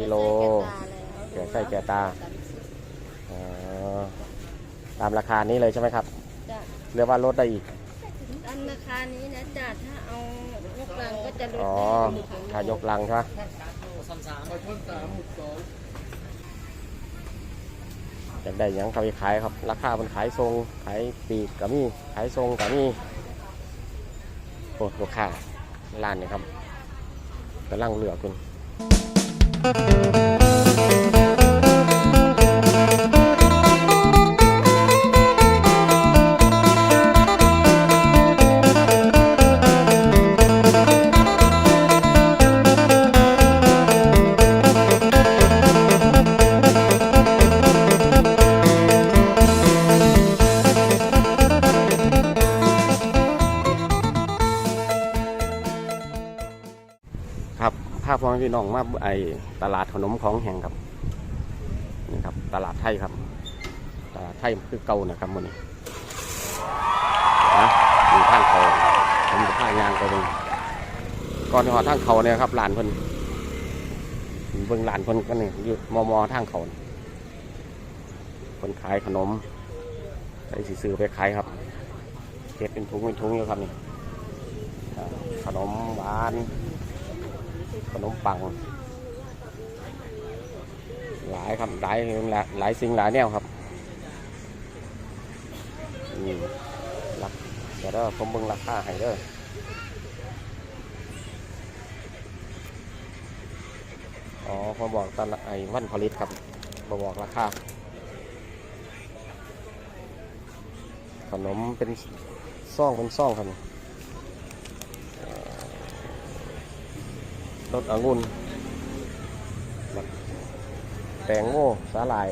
กิโลแก่ไส้แก่ตาอ๋อตามราคานี้เลยใช่ไหมครับจะเรียกว่าลดได้อีก ตามราคานี้นะจ๊ะถ้าเอายกลังก็จะลดอ๋อได้ถ้ายกลังใช่ไหมอยากได้หยังเขาไปขายครับ ราคามันขายทรงขายปีกกับมีขายทรงกับมีโอ้ลูกค้าร้านนี่ครับกำลังเหลือคุณครับภาพของพี่น้องมา ไอตลาดขนมของแห่งครับนี่ครับ ตลาดไทยครับ ตลาดไทยคือเก่านะครับมันนี้นะมีทางเขาผมจะพายางไปเลยก่อนที่หอทางเขาเนี่ยครับลานเพิ่นเบิ่งลานเพิ่นกันนี่อยู่มอมอทางเขาคนขายขนมใส่สีซื้อไปขายครับเก็บเป็นถุงเป็นถุงอยู่ครับนี่ขนมหวานขนมปัง หลายครับหลายหลายสิ่งหลายแนวครับนี่รักเดี๋ยวผมเบิ่งราคาให้เด้ออ๋อผมบอกตอนไอ้วันผลิตครับบบอกราคาขนมเป็นซ่องเป็นซ่องครับเอ่อรสองุ่น ตงโมสาหร่าย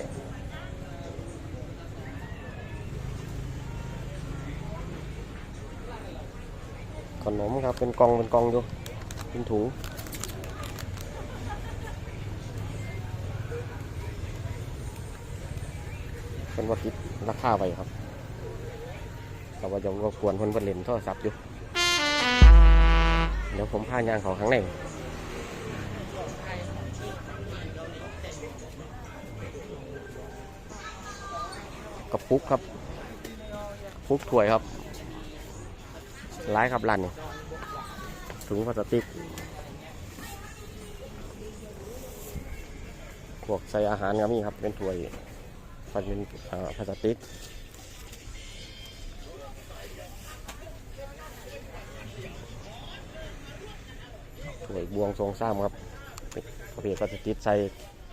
ขนมครับเป็นกองเป็นกองอยู่เป็นถุงเป็นว่าคิดราคาไปครับแต่ว่าจะรบกวนเพิ่นเพิ่นเล่นโทรศัพท์อยู่ เดี๋ยวผมพายางเขาข้างใน กระปุกครับกระปุกถ้วยครับร้ายครับร้านนี่ถุงพลาสติกพวกใส่อาหารก็มีครับ เป็นถ้วยเป็นเอ่อพลาสติกถ้วยบวงทรงซ้ำครับประเภทพลาสติกใส่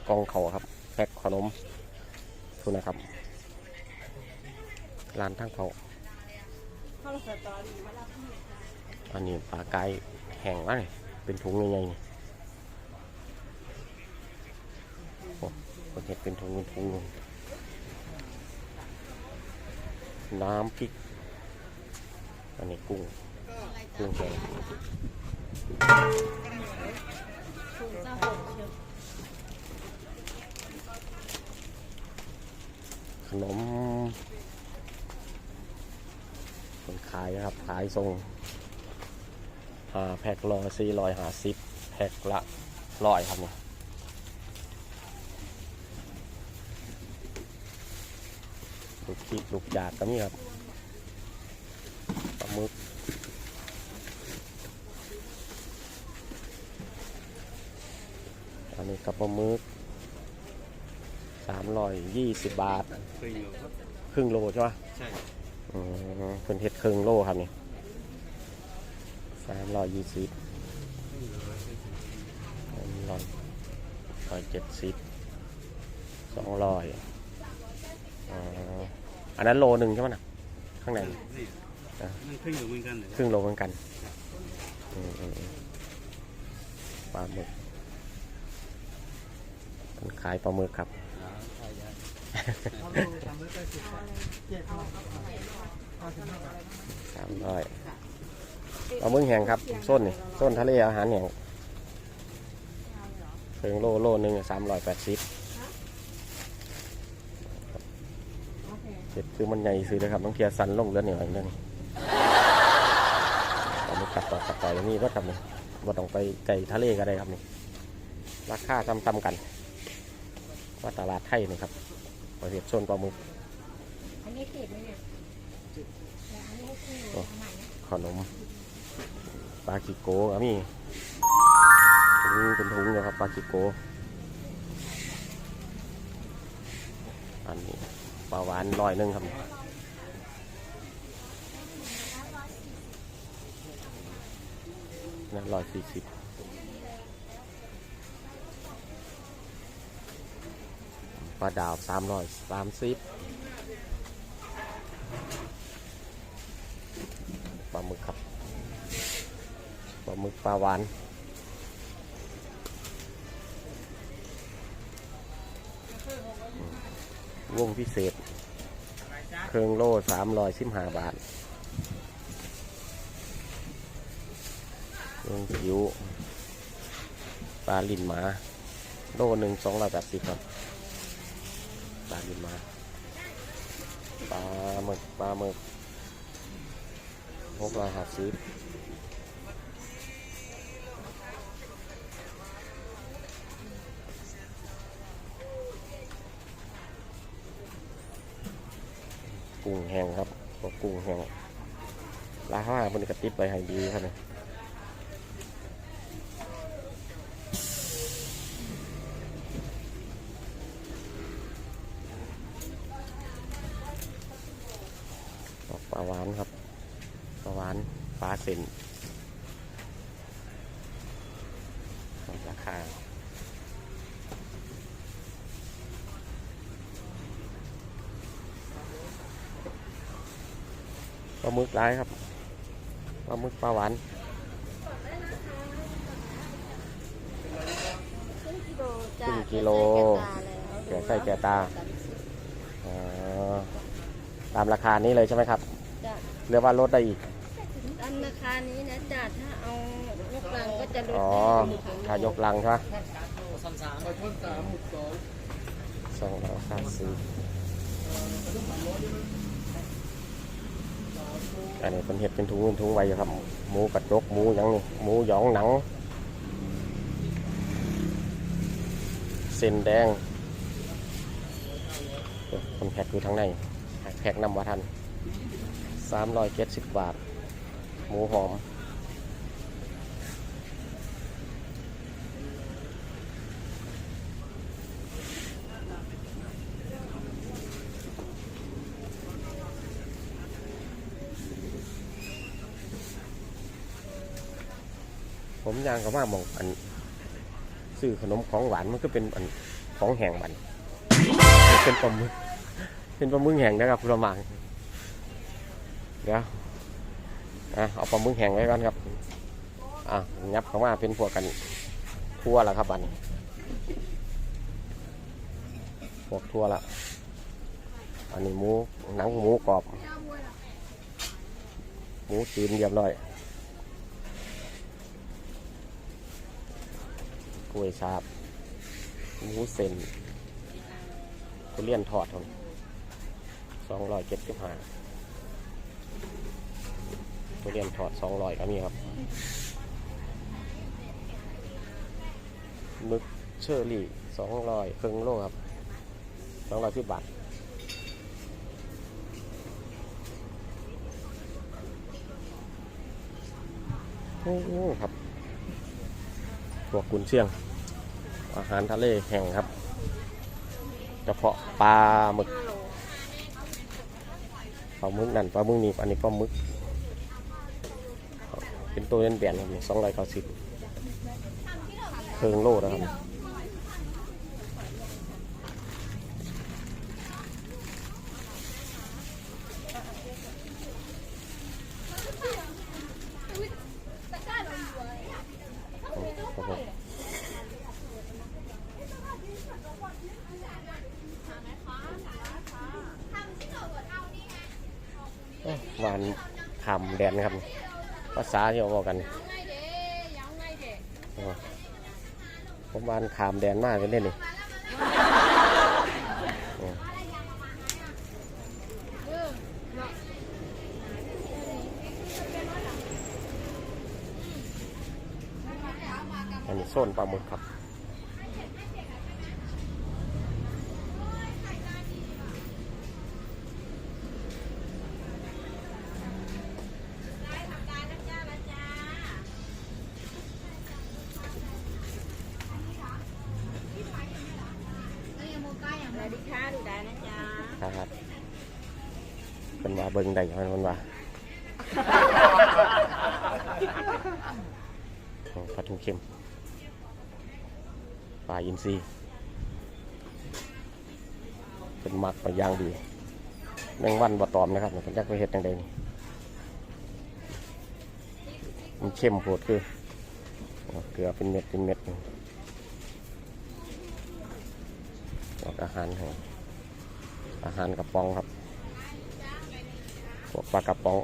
กองเข่าครับแพ็คขนมทุนนะครับ ร้านทั้งเขาเข้าสตอรี่มาแล้วอันนี้ปลากายแห้งมากเลยเป็นถุงใหญ่ๆนี่โอ้คนเห็ดเป็นถุงเป็นถุงน้ำพริก อันนี้กุ้ง กุ้งแห้งถูกเจ้าหกเชียวขนมคนขายนะครับขายทรงอ่าแพ็คละสี่ร้อยหาสิบแพ็คละร้อยครับนี่ลูกคิดลูกจากก็มีครับปลาหมึกอันนี้กับปลาหมึกสามร้อยยี่สิบบาท ครึ่งโลใช่ไหมใช่ เป็นเห็ดครึ่งโลครับนี่สามร้อยยี่สิบร้อยร้อยเจ็ดสิบสองร้อยอ๋ออันนั้นโลหนึ่งใช่ไหมนะข้างในนี่อะนั่นครึ่งอยู่เหมือนกันเลยครึ่งโลเหมือนกันอืมอืมอืมปลาหมึกคนขายปลาหมึกครับ สามร้อยเอามึงแห้งครับส้นนี่ส้นทะเลอาหารแห้งเพิงโลโลหนึ่งสามร้อยแปดสิบเจ็ดคือมันใหญ่ซื้อเลยครับต้องเทียร์สันลงเลือดเหนียวอีกเรื่องเอาไปกัดต่อกัดต่ออย่างนี้ก็ทำนี่ว่าต้องไปไก่ทะเลก็ได้ครับนี่ราคาจำจำๆกันว่าตลาดไทยนะครับ เภทโซนปลาหมึกอันนี้ติดไหมเนี่ยแต่อันนี้คือโอ้ใหม่นะขนมปลากิโกะก็มีถุงเป็นถุงอยู่ครับปลากิโกะอันนี้ปลาหวานร้อยหนึ่งครับนะร้อยสี่สิบ ลาดาวสามร้อยสามสิบปลาหมึกครับปลาหมึกปลาหวานวงพิเศษ เครื่องโล่สามร้อยสิบห้าบาทวงจิ๋วปลาลินหมา โล่หนึ่งสองร้อยแปดสิบครับ ปลาลินมาปลาหมึกปลาหมึกหกร้อยห้าสิบกุ้งแห้งครับกุ้งแห้งราคาบนกระติบไปให้ดีครับเนี่ยปลาหวานครับปลาหวาน ปลาเส้นราคาปลาหมึกร้ายครับปลาหมึกปลาหวานครึ่งกิโลจ้ะครึ่งกิโลแก่ใส่แก่ตาแล้วอ๋อตามราคานี้เลยใช่ไหมครับจ้ะเรียกว่าลดได้อีกตาม ราคานี้นะจ้ะถ้าเอายกลังก็จะลดอ๋อได้ค่ะถ้ายกลังใช่ไหมสามสามต้นสามหกสองสองร้อยห้าสิบอันนี้เป็นเห็ดเป็นถุงเป็นถุงไว้อยู่ครับ หมูกระจกหมูหยังนี่หมูหยองหนัง เส้นแดงเอ้ยคนแพ็กอยู่ทางในแพ็กนำว่าทันสามร้อยเจ็ดสิบบาท หมูหอม ผมยางก็ว่าหมองอันซื้อขนมของหวานมันก็เป็นอันของแห้งมันเป็นปลาหมึกเป็นปลาหมึกแห้งนะครับคุณละมังเดี๋ยว อะเอาปลาหมึกแห้งไว้ก่อนครับอะยับเข้ามาเป็นพวกกันทั่วแล้วครับอันนี้พวกทั่วละอันนี้หมูหนังหมูกรอบ หมูตีนเรียบร้อยกล้วยชาบหมูเส้นทุเรียนทอดสองร้อยเจ็ดสิบห้า ทุเรียนทอดสองร้อยก็มีครับมึกเชอรี่สองร้อยครึ่งโลครับสองร้อยสิบบาทโอ้โหครับพวกุนเชียง อาหารทะเลแห้งครับเฉพาะปลาหมึกปลาหมึกนั่นปลาหมึกนี่อันนี้ปลาหมึก เป็นตัวเด่นๆครับสองร้อยเก้าสิบเพิงโลนะครับผมเอ้ยหวานขำแดนครับ ภาที่เขาบอกกันผมวานขามแดนมากเลยเนี่ยนี่โอ้อันนี้โซนปลาหมึกครับ วัสดีค่ะดูได้นะจ๊ะครับเป็นว่าเบิ่งได้มันมันว่าปลาทูเค็มปลาอินทรีเป็นมักไปย่างดีแมงวันบ่ตอมนะครับเป็นจักไปเห็ดจังใดนี่มันเข้มโพดคือเกลือเป็นเม็ดเป็นเม็ดนี่ อาหารให้อาหารกระป๋องครับพวกปลากระป๋อง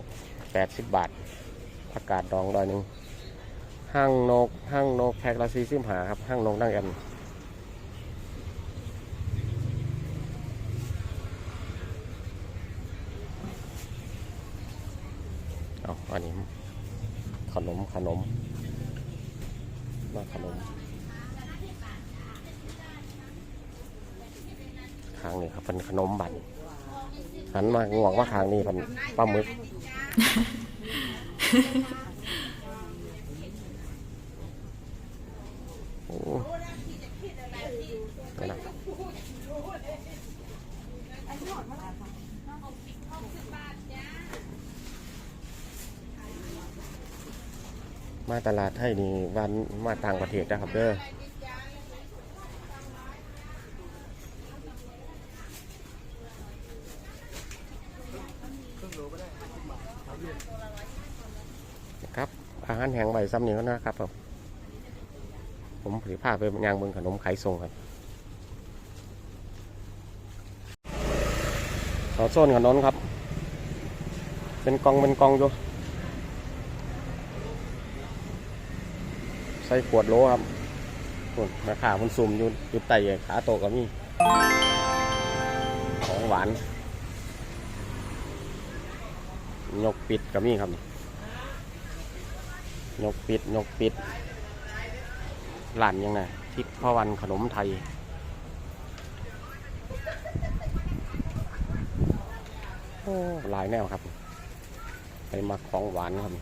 แปดสิบบาทผักกาดดองร้อยหนึ่งห้างนกห้างนกแพ็คละสี่สิบหาครับห้างนกนั่งกันเอาอันนี้ขนมขนมมาขนม ทางนี้ครับเป็นขนมบันหันมางวงว่าทางนี้เป็นปลาหมึกโอ้นั่นนะมาตลาดไทยนี่วันมาต่างประเทศนะครับเด้อ ครับ อาหารแห้งใบซ้ำนี่ก็นะครับผมผมผลิตภาพไปย่างเมืองขนมไข่ทรงครับขอโซนขนมครับ เป็นกองเป็นกองอยู่ใส่ขวดโลครับคุณราคามันซุ่มอยู่อยู่ไต่ขาโตก็มีของหวาน ยกปิดก็มีครับ ยกปิดยกปิดร้านยังไงทิพย์พวันขนมไทย โอ้หลายแนวครับ ไปมาของหวานครับ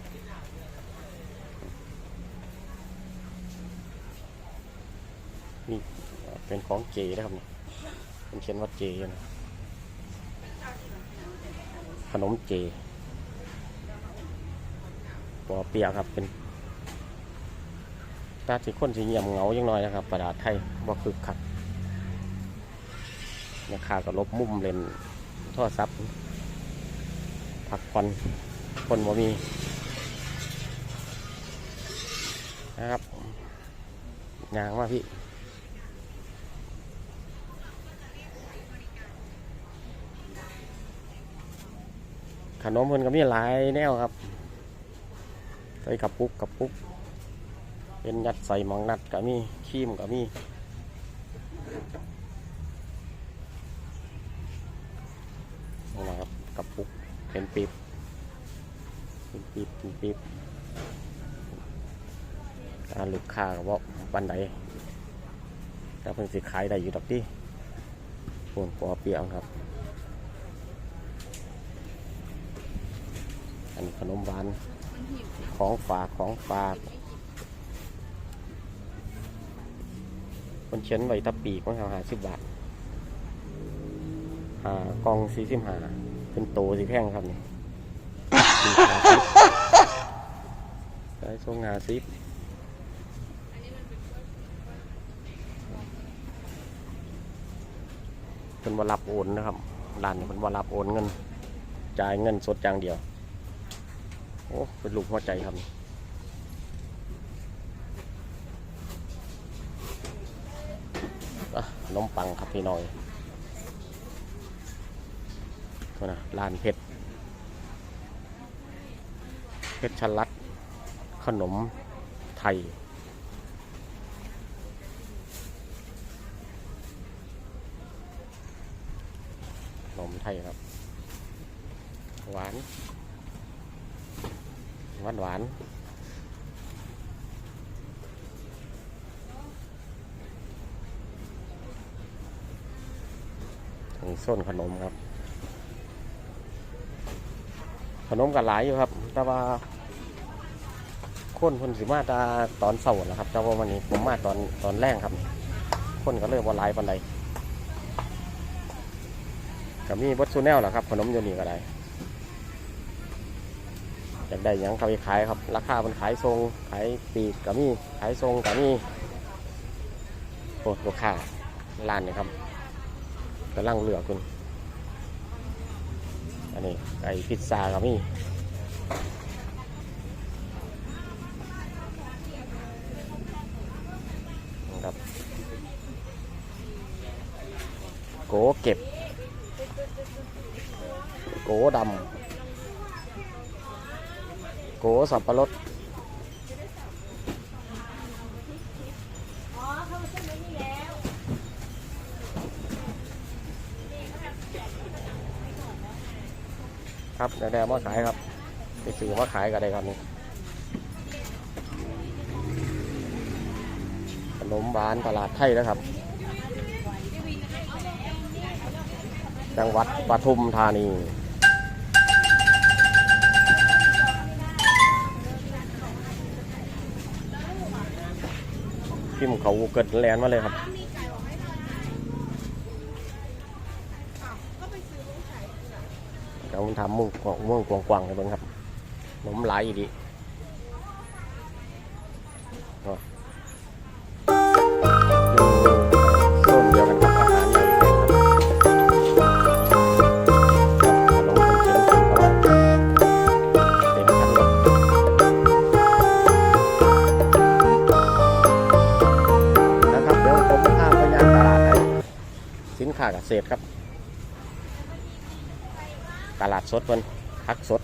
นี่เป็นของเจนะครับนี่เป็นเขียนว่าเจนะขนมเจปอเปียกครับเป็น ตาสีข้นสีเงียบเหงาจังน้อยนะครับประดาไทยบ่คึกคักราคาก็ลบมุมเลนโทรศัพท์พักผ่อนคนบ่มี นะครับยางมาพี่ขนมเพิ่นก็มีหลายแนวครับใส่กระปุกกระปุก เป็นยัดใส่หมองนัดก็มีครีมก็มีนี่นะครับกระปุกเป็นปีบเป็นปีบเป็นปีบการลูกค้าก็บอกวันไหนแต่เพิ่นสิขายได้อยู่ดอกที่ปุ่นปอเปียงครับ อันนี้ขนมหวานของฝากของฝาก คนเชียนไว้ตะปีกของเขาหาสิบบาทหากองสี่สิบหาเป็นโตสิแพงครับนี่สี่ห้าสิบได้ทรงหาสิบเป็นวรับโอนนะครับร้านนี้เป็นวรับโอนเงิน จ่ายเงินสดอย่างเดียว โอ้ เป็นลูกหัวใจครับ อะนมปังครับพี่น้อยก็นะร้านเพชรเพชรชลัด ขนมไทย ขนมไทยครับ หวาน หวานหวาน นี่ส้นขนมครับ ขนมกันหลายอยู่ครับ แต่ว่าคนคนสิมาตาตอนเสาร์นะครับแต่ว่าวันนี้ผมมาตอนตอนแรกครับ คนก็เลยบ่หลายปันใดก็มีบดซูแนลแหละครับ ขนมอยู่นี่ก็ได้อยากได้ยังเขาไปขายครับ ราคามันขายทรงขายปีกก็มีขายทรงก็มีโอ้ลูกค้าร้านนี่ครับ กำลังเหลือคุณอันนี้ไก่พิซซ่าก็มีนะครับโกเก็บ โกดำโกสับปะรด ครับเดี๋ยวๆมาขายครับไปซื้อมาขายกันได้ครับนี่ขนมหวานตลาดไทยนะครับ จังหวัดปทุมธานีพิมพ์เขาเกิดแลนด์มาเลยครับ เดี๋ยว ผมทำมุ่งกวงมุ่งกวางๆเบิ่งครับขนมหลยอีดีอ๋ออยู่โซนเดียวกันครับอาหารในแห่งครับครับขนมคนเชียงคนเขาว่าเต็นรถนค้ามไปยังตลาดไอ้สินค้าเกษตรครับ ตลาดสดเพิ่นพักสด